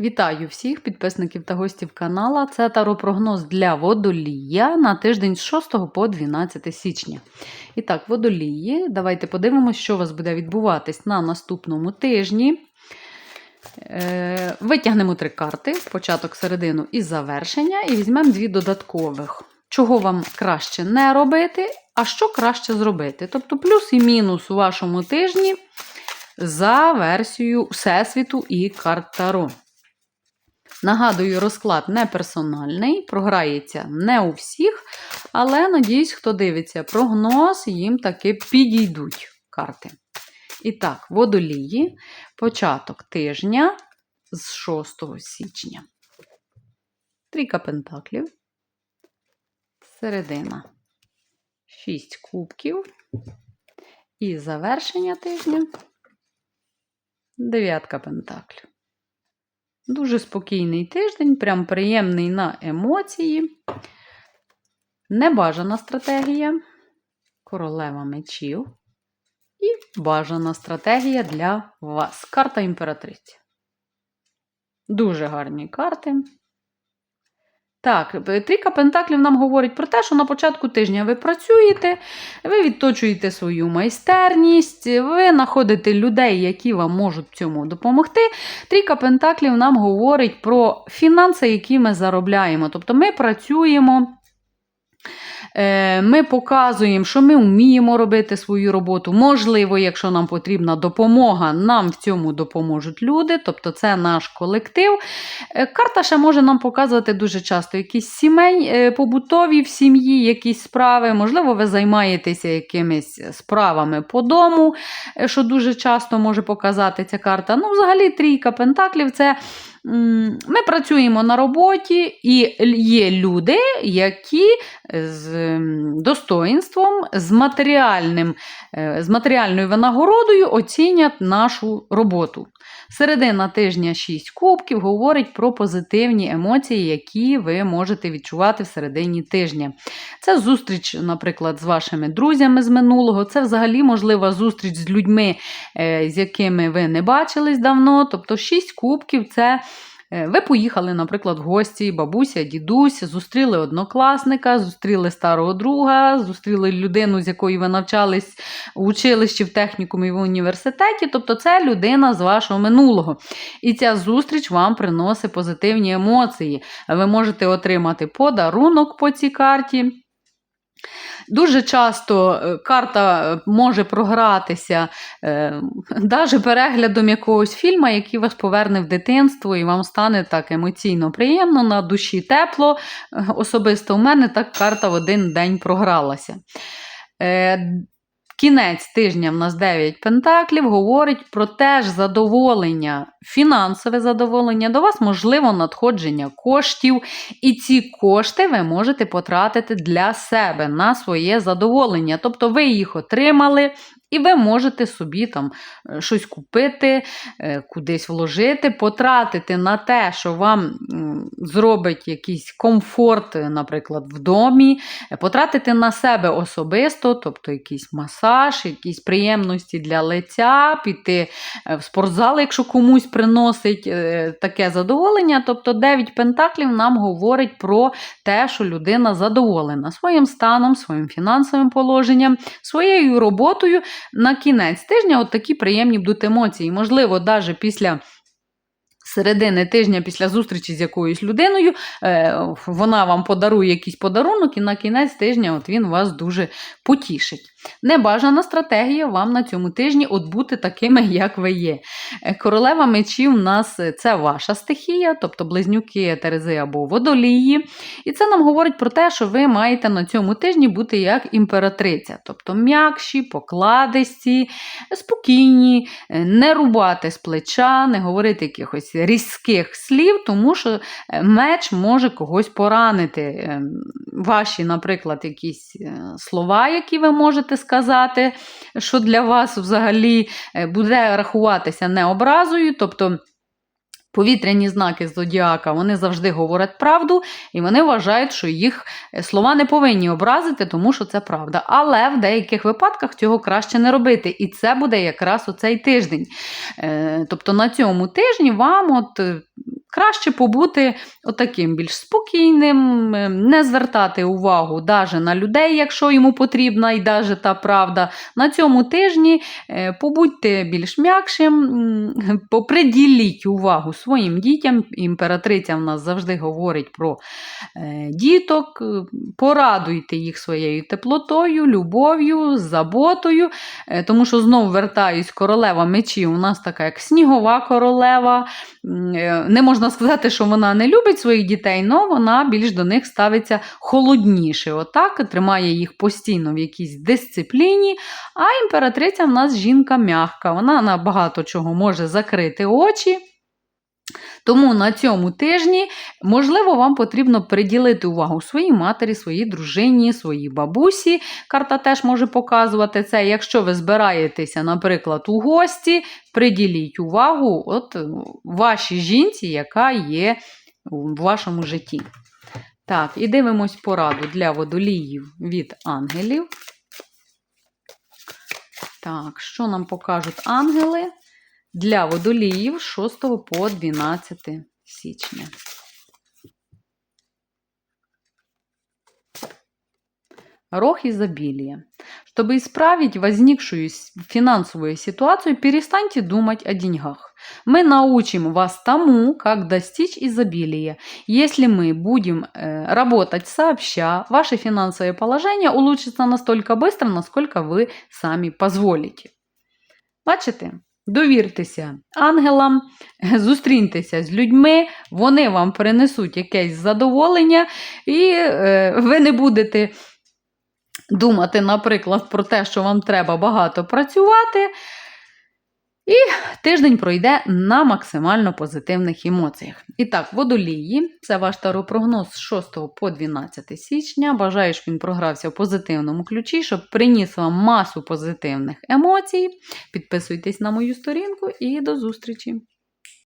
Вітаю всіх підписників та гостів канала. Це таропрогноз для водолія на тиждень з 6 по 12 січня. І так, водолії, давайте подивимося, що у вас буде відбуватись на наступному тижні. Е, Витягнемо три карти: початок, середину і завершення, і візьмемо дві додаткових. Чого вам краще не робити, а що краще зробити. Тобто плюс і мінус у вашому тижні за версією Всесвіту і карт Таро. Нагадую, розклад не персональний, програється не у всіх, але надіюсь, хто дивиться прогноз, їм таки підійдуть карти. І так, водолії, початок тижня з 6 січня. Трійка пентаклів. Середина. 6 кубків. І завершення тижня. Дев'ятка пентаклів. Дуже спокійний тиждень, прям приємний на емоції. Небажана стратегія. Королева мечів. І бажана стратегія для вас. Карта імператриці. Дуже гарні карти. Так, трійка пентаклів нам говорить про те, що на початку тижня ви працюєте, ви відточуєте свою майстерність, ви знаходите людей, які вам можуть в цьому допомогти. Трійка пентаклів нам говорить про фінанси, які ми заробляємо. Тобто ми працюємо. Ми показуємо, що ми вміємо робити свою роботу. Можливо, якщо нам потрібна допомога, нам в цьому допоможуть люди, тобто це наш колектив. Карта ще може нам показувати дуже часто якісь сімей, побутові в сім'ї, якісь справи. Можливо, ви займаєтеся якимись справами по дому, що дуже часто може показати ця карта. Ну, взагалі, трійка пентаклів це. Ми працюємо на роботі, і є люди, які з достоїнством, з матеріальним, з матеріальною винагородою оцінять нашу роботу. Середина тижня 6 кубків говорить про позитивні емоції, які ви можете відчувати в середині тижня. Це зустріч, наприклад, з вашими друзями з минулого, це взагалі можлива зустріч з людьми, з якими ви не бачились давно. Тобто 6 кубків це. Ви поїхали, наприклад, в гості, бабуся, дідусь, зустріли однокласника, зустріли старого друга, зустріли людину, з якою ви навчались у училищі, в технікумі в університеті. Тобто це людина з вашого минулого. І ця зустріч вам приносить позитивні емоції. Ви можете отримати подарунок по цій карті. Дуже часто карта може програтися навіть переглядом якогось фільму, який вас поверне в дитинство, і вам стане так емоційно приємно, на душі тепло. Особисто у мене так карта в один день програлася. Кінець тижня в нас 9 пентаклів говорить про теж задоволення, фінансове задоволення. До вас можливо надходження коштів, і ці кошти ви можете потратити для себе на своє задоволення. Тобто ви їх отримали. І ви можете собі там щось купити, кудись вложити, потратити на те, що вам зробить якийсь комфорт, наприклад, в домі, потратити на себе особисто, тобто якийсь масаж, якісь приємності для лиця, піти в спортзал, якщо комусь приносить таке задоволення. Тобто 9 пентаклів нам говорить про те, що людина задоволена своїм станом, своїм фінансовим положенням, своєю роботою на кінець тижня от такі приємні будуть емоції. Можливо, навіть після. Середини тижня після зустрічі з якоюсь людиною вона вам подарує якийсь подарунок, і на кінець тижня от він вас дуже потішить. Небажана стратегія вам на цьому тижні от бути такими, як ви є. Королева мечів у нас це ваша стихія, тобто близнюки, терези або водолії. І це нам говорить про те, що ви маєте на цьому тижні бути як імператриця, тобто м'якші, покладисті, спокійні, не рубати з плеча, не говорити якихось різких слів, тому що меч може когось поранити. Ваші, наприклад, якісь слова, які ви можете сказати, що для вас взагалі буде рахуватися не образою. тобто Повітряні знаки зодіака вони завжди говорять правду, і вони вважають, що їх слова не повинні образити, тому що це правда. Але в деяких випадках цього краще не робити. І це буде якраз у цей тиждень. Тобто на цьому тижні вам от краще побути отаким більш спокійним, е, не звертати увагу даже на людей, якщо йому потрібна і даже та правда. На цьому тижні е, побудьте більш м'якшим, поприділіть увагу своїм дітям. Імператриця в нас завжди говорить про е, діток, е, порадуйте їх своєю теплотою, любов'ю, заботою, тому що знову вертаюсь, королева мечів у нас така як снігова королева. Не можна сказати, що вона не любить своїх дітей, але вона більш до них ставиться холодніше. Отак тримає їх постійно в якійсь дисципліні. А імператриця в нас жінка м'ягка. Вона на багато чого може закрити очі. Тому на цьому тижні, можливо, вам потрібно приділити увагу своїй матері, своїй дружині, своїй бабусі. Карта теж може показувати це. Якщо ви збираєтеся, наприклад, у гості, приділіть увагу от е, вашій жінці, яка є в вашому житті. Так, і дивимось пораду для водоліїв від ангелів. Так, що нам покажуть ангели для водолеев с 6 по 12 січня. Рог изобилия. Чтобы исправить возникшую с- финансовую ситуацию, перестаньте думать о деньгах. Мы научим вас тому, как достичь изобилия. Если мы будем э, работать сообща, ваше финансовое положение улучшится настолько быстро, насколько вы сами позволите. Бачите? Довіртеся ангелам, зустріньтеся з людьми, вони вам принесуть якесь задоволення, і е, ви не будете думати, наприклад, про те, що вам треба багато працювати. І тиждень пройде на максимально позитивних емоціях. І так, водолії, це ваш таропрогноз з 6 по 12 січня. Бажаю, щоб він програвся в позитивному ключі, щоб приніс вам масу позитивних емоцій. Підписуйтесь на мою сторінку і до зустрічі!